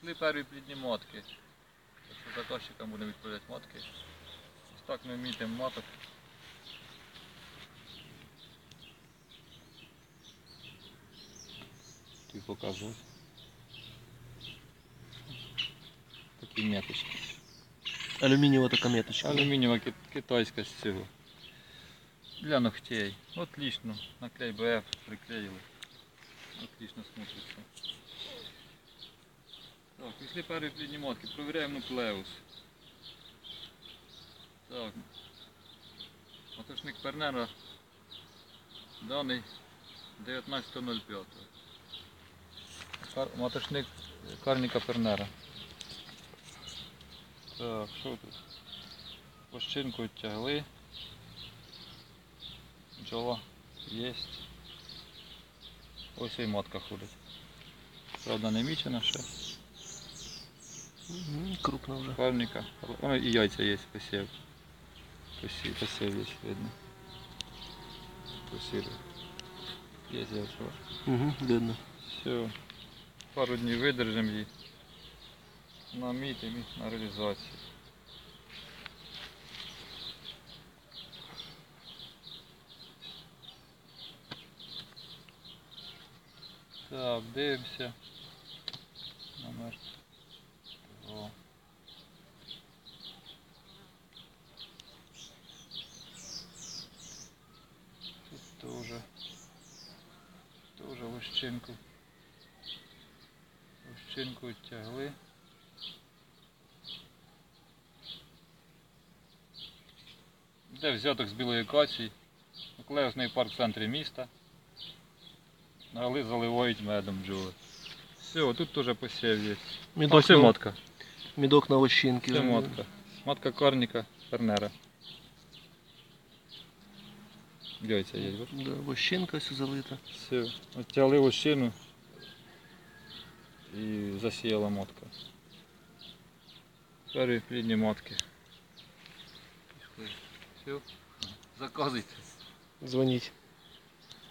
Пішли перві плідні мотки. Якщо заказчикам будемо відправляти мотки. Ось так ми мітимо моток. Тобі показую. Такі меточки. Алюмінієва така меточка. Алюмінієва китайська з цього. Для ногтей. Отлично. Наклей БФ приклеїли. Отлично смотрится. Пішли перші плідні мотки. Провіряємо нуклеус. Так. Моточник Пернера даний 19.05. Кар... Моточник Карніка Пернера. Так, що тут? Площинку тягли. Бджола єсть. Ось і матка ходить. Правда не мічена ще. Мгм, Крупно вже. Парника. О, і яйця є посів. Посів, посів є видно. Посів. Є яйця. Угу, видно. Все. Пару днів видержимо її. Намітимо на реалізацію. Так, дивимося. Номер. О. Тут тоже. Тоже лущинку. Лущинку тягли. Де взяток з білої акації. Клеосний парк в центрі міста. Гали заливають медом бджоли. Все, тут теж посів є. А Мідок, все на, мотка. мідок на лощинки. Це мотка. Матка корніка Фернера. Яйця є, бачиш? Да, лощинка ось залита. Все. Оттягли вощину і засіяла мотка. Старі плідні мотки. Все. Заказуйте. Дзвоніть.